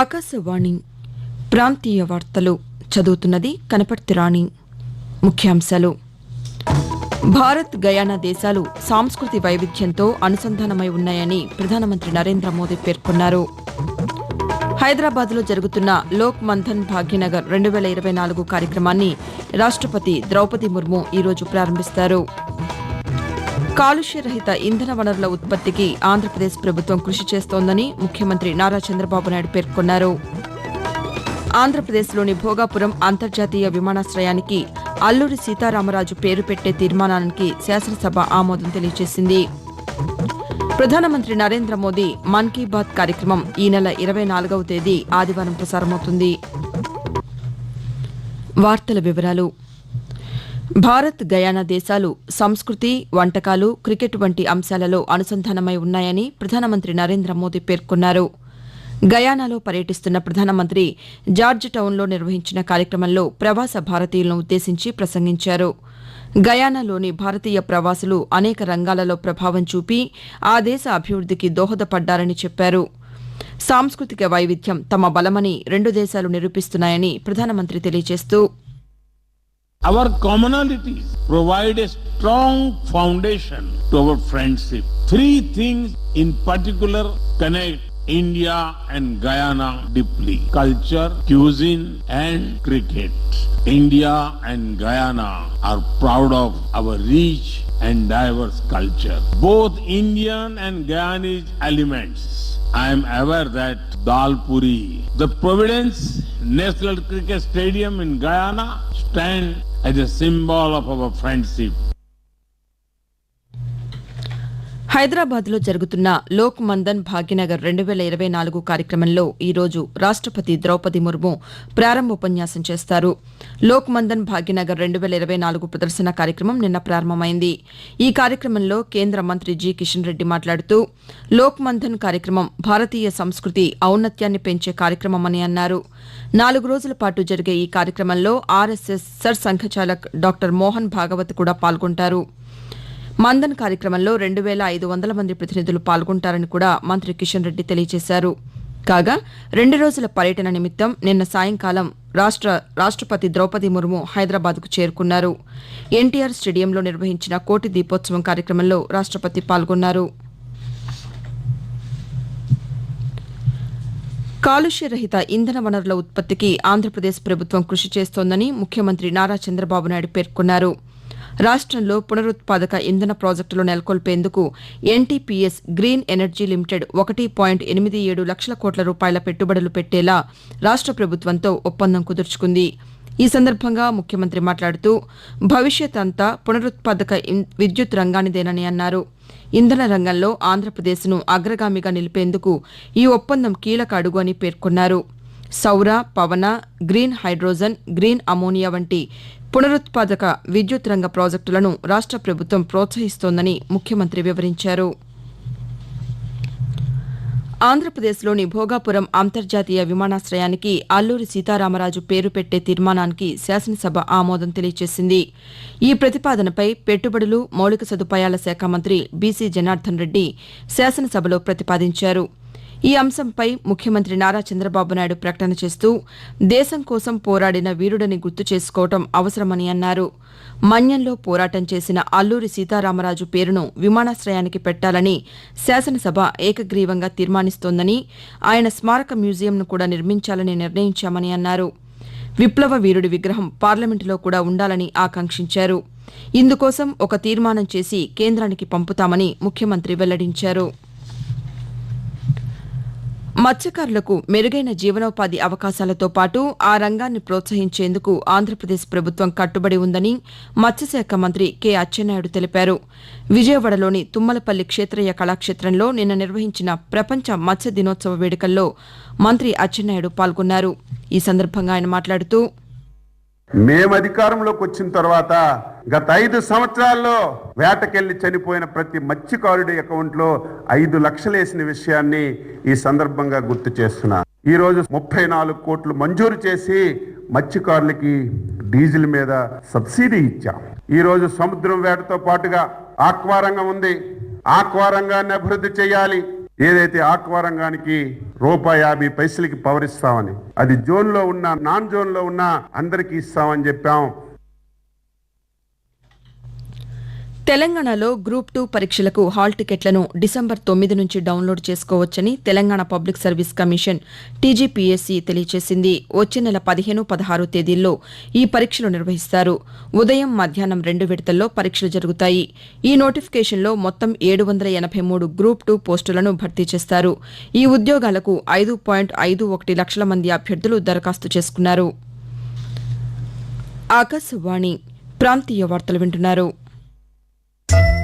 ఆకాశవాణి ప్రాంతీయ వార్తలు చదువుతున్నది కనపర్తి రాణి ముఖ్యాంశాలు. భారత్ గయానా దేశాలు సాంస్కృతి వైవిధ్యంతో అనుసంధానమై ఉన్నాయని ప్రధానమంత్రి నరేంద్ర మోదీ పేర్కొన్నారు. హైదరాబాద్లో జరుగుతున్న లోక్ మంథన్ భాగ్యనగర్ రెండు వేల ఇరవై నాలుగు కార్యక్రమాన్ని రాష్టపతి ద్రౌపది ముర్ము ఈరోజు ప్రారంభిస్తారు. కాలుష్య రహిత ఇంధన వనరుల ఉత్పత్తికి ఆంధ్రప్రదేశ్ ప్రభుత్వం కృషి చేస్తోందని ముఖ్యమంత్రి నారా చంద్రబాబు నాయుడు పేర్కొన్నారు. ఆంధ్రప్రదేశ్లోని భోగాపురం అంతర్జాతీయ విమానాశ్రయానికి అల్లూరి సీతారామరాజు పేరు పెట్టే తీర్మానానికి శాసనసభ ఆమోదం తెలియజేసింది. ప్రధానమంత్రి నరేంద్ర మోదీ మన్ కీ బాత్ కార్యక్రమం ఈ నెల ఇరవై నాలుగవ తేదీ ఆదివారం ప్రసారమవుతుంది. వార్తల వివరాలు భారత్ గయానా దేశాలు సంస్కృతి వంటకాలు క్రికెట్ వంటి అంశాలలో అనుసంధానమై ఉన్నాయని ప్రధానమంత్రి నరేంద్ర మోదీ పేర్కొన్నారు. గయానాలో పర్యటిస్తున్న ప్రధానమంత్రి జార్జ్ టౌన్లో నిర్వహించిన కార్యక్రమంలో ప్రవాస భారతీయులను ఉద్దేశించి ప్రసంగించారు. గయానాలోని భారతీయ ప్రవాసులు అనేక రంగాలలో ప్రభావం చూపి ఆ దేశ అభివృద్ధికి దోహదపడ్డారని చెప్పారు. సాంస్కృతిక వైవిధ్యం తమ బలమని రెండు దేశాలు నిరూపిస్తున్నాయని ప్రధానమంత్రి తెలియజేస్తూ Our commonalities provide a strong foundation to our friendship. Three things in particular connect India and Guyana deeply. Culture, cuisine and cricket. India and Guyana are proud of our rich and diverse culture. Both Indian and Guyanese elements I am aware that Dalpuri, the Providence National Cricket Stadium in Guyana, stand as a symbol of our friendship. హైదరాబాద్లో జరుగుతున్న లోక్ మందన్ భాగ్యనగర్ రెండు వేల ఇరవై నాలుగు కార్యక్రమంలో ఈరోజు రాష్టపతి ద్రౌపది ముర్ము ప్రారంభోపన్యాసం చేస్తారు. లోక్ మందన్ భాగ్యనగర్ రెండు వేల ఇరవై నాలుగు ప్రదర్శన కార్యక్రమం నిన్న ప్రారంభమైంది. ఈ కార్యక్రమంలో కేంద్ర మంత్రి జి కిషన్ రెడ్డి మాట్లాడుతూ లోక్ మందన్ కార్యక్రమం భారతీయ సంస్కృతి ఔన్నత్యాన్ని పెంచే కార్యక్రమమని అన్నారు. నాలుగు రోజుల పాటు జరిగే ఈ కార్యక్రమంలో ఆర్ఎస్ఎస్ సర్ సంఘచాలక్ డాక్టర్ మోహన్ భాగవత్ కూడా పాల్గొంటారు. మందన్ కార్యక్రమంలో రెండు వేల ఐదు వందల మంది ప్రతినిధులు పాల్గొంటారని కూడా మంత్రి కిషన్ రెడ్డి తెలియజేశారు. కాగా రెండు రోజుల పర్యటన నిమిత్తం నిన్న సాయంకాలం రాష్ట్ర రాష్ట్రపతి ద్రౌపది ముర్ము హైదరాబాద్కు చేరుకున్నారు. ఎన్టీఆర్ స్టేడియంలో నిర్వహించిన కోటి దీపోత్సవం కార్యక్రమంలో రాష్ట్రపతి పాల్గొన్నారు. కాలుష్య రహిత ఇంధన వనరుల ఉత్పత్తికి ఆంధ్రప్రదేశ్ ప్రభుత్వం కృషి చేస్తోందని ముఖ్యమంత్రి నారా చంద్రబాబు నాయుడు పేర్కొన్నారు. రాష్ట్రంలో పునరుత్పాదక ఇంధన ప్రాజెక్టులు నెలకొల్పేందుకు ఎన్టీపీఎస్ గ్రీన్ ఎనర్జీ లిమిటెడ్ ఒకటి పాయింట్ ఎనిమిది ఏడు లక్షల కోట్ల రూపాయల పెట్టుబడులు పెట్టేలా రాష్ట్ర ప్రభుత్వంతో ఒప్పందం కుదుర్చుకుంది. ఈ సందర్భంగా ముఖ్యమంత్రి మాట్లాడుతూ భవిష్యత్ అంతా పునరుత్పాదక విద్యుత్ రంగానిదేనని అన్నారు. ఇంధన రంగంలో ఆంధ్రప్రదేశ్ను అగ్రగామిగా నిలిపేందుకు ఈ ఒప్పందం కీలక అడుగు అని పేర్కొన్నారు. సౌర పవన గ్రీన్ హైడ్రోజన్ గ్రీన్ అమోనియా వంటి పునరుత్పాదక విద్యుత్ రంగ ప్రాజెక్టులను రాష్ట్ర ప్రభుత్వం ప్రోత్సహిస్తోందని ముఖ్యమంత్రి వివరించారు. ఆంధ్రప్రదేశ్లోని భోగాపురం అంతర్జాతీయ విమానాశ్రయానికి అల్లూరి సీతారామరాజు పేరు పెట్టే తీర్మానానికి శాసనసభ ఆమోదం తెలియజేసింది ఈ ప్రతిపాదనపై పెట్టుబడులు మౌలిక సదుపాయాల శాఖ మంత్రి బీసీ జనార్దన్ రెడ్డి శాసనసభలో ప్రతిపాదించారు. ఈ అంశంపై ముఖ్యమంత్రి నారా చంద్రబాబు నాయుడు ప్రకటన చేస్తూ దేశం కోసం పోరాడిన వీరుడని గుర్తు చేసుకోవటం అవసరమని అన్నారు. మన్యంలో పోరాటం చేసిన అల్లూరి సీతారామరాజు పేరును విమానాశ్రయానికి పెట్టాలని శాసనసభ ఏకగ్రీవంగా తీర్మానిస్తోందని ఆయన స్మారక మ్యూజియంను కూడా నిర్మించాలని నిర్ణయించామని అన్నారు. విప్లవ వీరుడి విగ్రహం పార్లమెంటులో కూడా ఉండాలని ఆకాంక్షించారు. ఇందుకోసం ఒక తీర్మానం చేసి కేంద్రానికి పంపుతామని ముఖ్యమంత్రి వెల్లడించారు. మత్స్యకారులకు మెరుగైన జీవనోపాధి అవకాశాలతో పాటు ఆ రంగాన్ని ప్రోత్సహించేందుకు ఆంధ్రప్రదేశ్ ప్రభుత్వం కట్టుబడి ఉందని మత్స్యశాఖ మంత్రి కె అచ్చెన్నాయుడు తెలిపారు. విజయవాడలోని తుమ్మలపల్లి క్షేత్రయ్య కళాక్షేత్రంలో నిన్న నిర్వహించిన ప్రపంచ మత్స్య దినోత్సవ వేడుకల్లో మంత్రి అచ్చెన్నాయుడు పాల్గొన్నారు. ఈ సందర్భంగా ఆయన మాట్లాడుతూ మేము అధికారంలోకి వచ్చిన తర్వాత గత ఐదు సంవత్సరాల్లో వేటకెళ్ళి చనిపోయిన ప్రతి మత్స్యకారుడి అకౌంట్లో ఐదు లక్షలు వేసిన విషయాన్ని ఈ సందర్భంగా గుర్తు చేస్తున్నా. ఈ రోజు ముప్పై నాలుగు కోట్లు మంజూరు చేసి మత్స్యకారులకి డీజిల్ మీద సబ్సిడీ ఇచ్చాం. ఈ రోజు సముద్రం వేటతో పాటుగా ఆక్వారంగం ఉంది. ఆక్వారంగాన్ని అభివృద్ధి చేయాలి. ఏదైతే ఆక్వారంగానికి రూపాయి యాభై పైసలకి పవర్ ఇస్తామని అది జోన్లో ఉన్న నాన్ జోన్లో ఉన్న అందరికి ఇస్తామని చెప్పాం. తెలంగాణలో గ్రూప్ టూ పరీక్షలకు హాల్ టికెట్లను డిసెంబర్ తొమ్మిది నుంచి డౌన్లోడ్ చేసుకోవచ్చని Telangana public service commission TGPSC తెలియజేసింది వచ్చే నెల పదిహేను పదహారు తేదీల్లో ఈ పరీక్షలు నిర్వహిస్తారు. ఉదయం మధ్యాహ్నం రెండు విడతల్లో పరీక్షలు జరుగుతాయి. ఈ నోటిఫికేషన్లో మొత్తం ఏడు వందల ఎనభై మూడు గ్రూప్ టూ పోస్టులను భర్తీ చేస్తారు. ఈ ఉద్యోగాలకు ఐదు పాయింట్ ఐదు ఒకటి లక్షల మంది అభ్యర్థులు దరఖాస్తు చేసుకున్నారు. ఆకాశవాణి ప్రాంతీయ వార్తలు వింటున్నారు. Thank you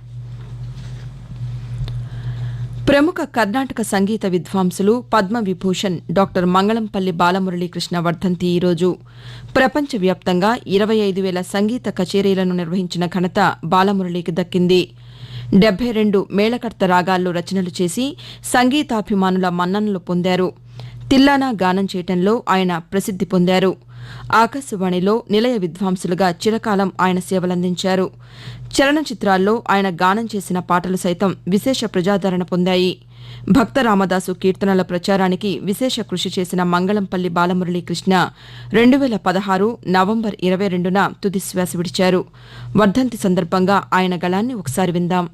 ప్రముఖ కర్ణాటక సంగీత విద్వాంసులు పద్మ విభూషణ్ డాక్టర్ మంగళంపల్లి బాలమురళీకృష్ణ వర్ధంతి ఈరోజు. ప్రపంచవ్యాప్తంగా ఇరవై ఐదు వేల సంగీత కచేరీలను నిర్వహించిన ఘనత బాలమురళికి దక్కింది. డెబ్బై రెండు మేళకర్త రాగాల్లో రచనలు చేసి సంగీతాభిమానుల మన్ననలు పొందారు. తిల్లానా గానం చేయటంలో ఆయన ప్రసిద్ది పొందారు. ఆకాశవాణిలో నిలయ విద్వాంసులుగా చిరకాలం ఆయన సేవలందించారు. చలనచిత్రాల్లో ఆయన గానం చేసిన పాటలు సైతం విశేష ప్రజాదరణ పొందాయి. భక్త రామదాసు కీర్తనల ప్రచారానికి విశేష కృషి చేసిన మంగళంపల్లి బాలమురళీ కృష్ణ రెండు వేల పదహారు నవంబర్ ఇరవై రెండున తుదిశ్వాస విడిచారు. వర్ధంతి సందర్భంగా ఆయన గళాన్ని ఒకసారి విందాం.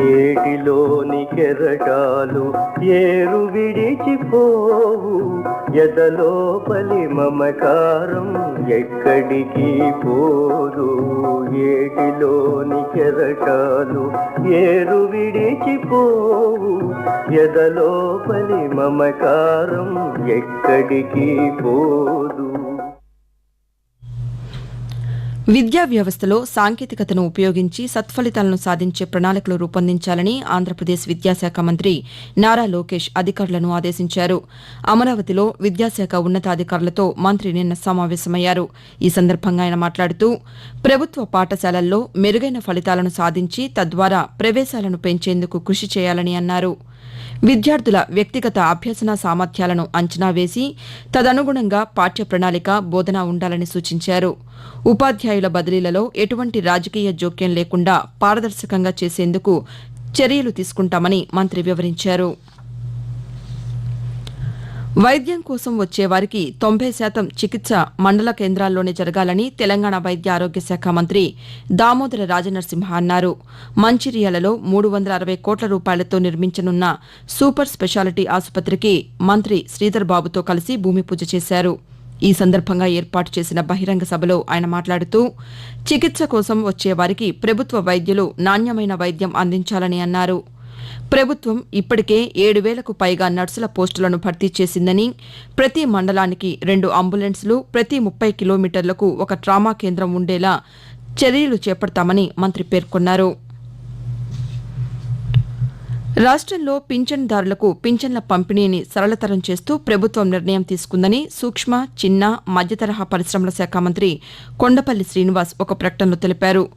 ఏటిలోని కెరటాలు ఏరు విడిచిపోవు ఎదలోపలి మమకారం ఎక్కడికి పోరు ఏటిలోని కెరటాలు ఏరు విడిచిపోవు. ఎదలోపలి మమకారం ఎక్కడికి పోదు? విద్యా వ్యవస్థలో సాంకేతికతను ఉపయోగించి సత్ఫలితాలను సాధించే ప్రణాళికలు రూపొందించాలని ఆంధ్రప్రదేశ్ విద్యాశాఖ మంత్రి నారా లోకేష్ అధికారులను ఆదేశించారు. అమరావతిలో విద్యాశాఖ ఉన్నతాధికారులతో మంత్రి నిన్న సమావేశమయ్యారు. ఈ సందర్భంగా ఆయన మాట్లాడుతూ ప్రభుత్వ పాఠశాలల్లో మెరుగైన ఫలితాలను సాధించి తద్వారా ప్రవేశాలను పెంచేందుకు కృషి చేయాలని అన్నారు. విద్యార్థుల వ్యక్తిగత అభ్యసన సామర్థ్యాలను అంచనా వేసి తదనుగుణంగా పాఠ్య ప్రణాళిక బోధన ఉండాలని సూచించారు. ఉపాధ్యాయుల బదిలీలలో ఎటువంటి రాజకీయ జోక్యం లేకుండా పారదర్శకంగా చేసేందుకు చర్యలు తీసుకుంటామని మంత్రి వివరించారు. వైద్యం కోసం వచ్చే వారికి తొంభై శాతం చికిత్స మండల కేంద్రాల్లోనే జరగాలని తెలంగాణ వైద్య ఆరోగ్య శాఖ మంత్రి దామోదర రాజనరసింహ అన్నారు. మంచిర్యాలలో మూడు వందల అరవై కోట్ల రూపాయలతో నిర్మించనున్న సూపర్ స్పెషాలిటీ ఆసుపత్రికి మంత్రి శ్రీధర్ బాబుతో కలిసి భూమి పూజ చేశారు. ఈ సందర్భంగా ఏర్పాటు చేసిన బహిరంగ సభలో ఆయన మాట్లాడుతూ చికిత్స కోసం వచ్చే వారికి ప్రభుత్వ వైద్యులు నాణ్యమైన వైద్యం అందించాలని అన్నారు. ప్రభుత్వం ఇప్పటికే ఏడు వేలకు పైగా నర్సుల పోస్టులను భర్తీ చేసిందని ప్రతి మండలానికి రెండు అంబులెన్సులు ప్రతి ముప్పై కిలోమీటర్లకు ఒక ట్రామా కేంద్రం ఉండేలా చర్యలు చేపడతామని మంత్రి పేర్కొన్నారు. రాష్ట్రంలో పింఛన్దారులకు పింఛన్ల పంపిణీని సరళతరం చేస్తూ ప్రభుత్వం నిర్ణయం తీసుకుందని సూక్ష్మ చిన్న మధ్యతరహా పరిశ్రమల శాఖ మంత్రి కొండపల్లి శ్రీనివాస్ ఒక ప్రకటనలో తెలిపారు.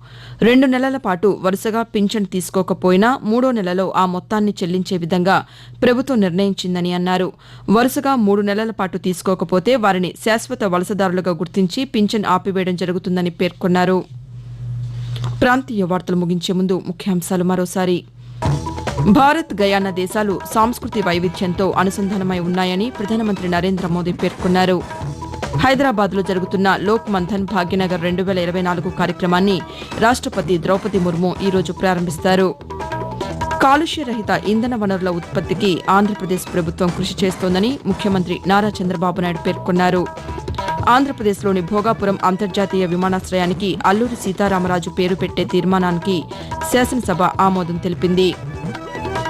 రెండు నెలల పాటు వరుసగా పింఛన్ తీసుకోకపోయినా మూడో నెలలో ఆ మొత్తాన్ని చెల్లించే విధంగా ప్రభుత్వం నిర్ణయించిందని అన్నారు. వరుసగా మూడు నెలల పాటు తీసుకోకపోతే వారిని శాశ్వత వలసదారులుగా గుర్తించి పింఛన్ ఆపివేయడం జరుగుతుందని పేర్కొన్నారు. ప్రాంతీయ వార్తలు ముగించే ముందు ముఖ్యాంశాలు మరోసారి. భారత్ గయానా దేశాలు సాంస్కృతి వైవిధ్యంతో అనుసంధానమై ఉన్నాయని ప్రధానమంత్రి నరేంద్ర మోదీ పేర్కొన్నారు. హైదరాబాద్లో జరుగుతున్న లోక్ మంథన్ భాగ్యనగర్ రెండు వేల ఇరవై నాలుగు కార్యక్రమాన్ని రాష్ట్రపతి ద్రౌపది ముర్ము ఈరోజు ప్రారంభిస్తారు. కాలుష్య రహిత ఇంధన వనరుల ఉత్పత్తికి ఆంధ్రప్రదేశ్ ప్రభుత్వం కృషి చేస్తోందని ముఖ్యమంత్రి నారా చంద్రబాబు నాయుడు పేర్కొన్నారు. ఆంధ్రప్రదేశ్లోని భోగాపురం అంతర్జాతీయ విమానాశ్రయానికి అల్లూరి సీతారామరాజు పేరు పెట్టే తీర్మానానికి శాసనసభ ఆమోదం తెలిపింది.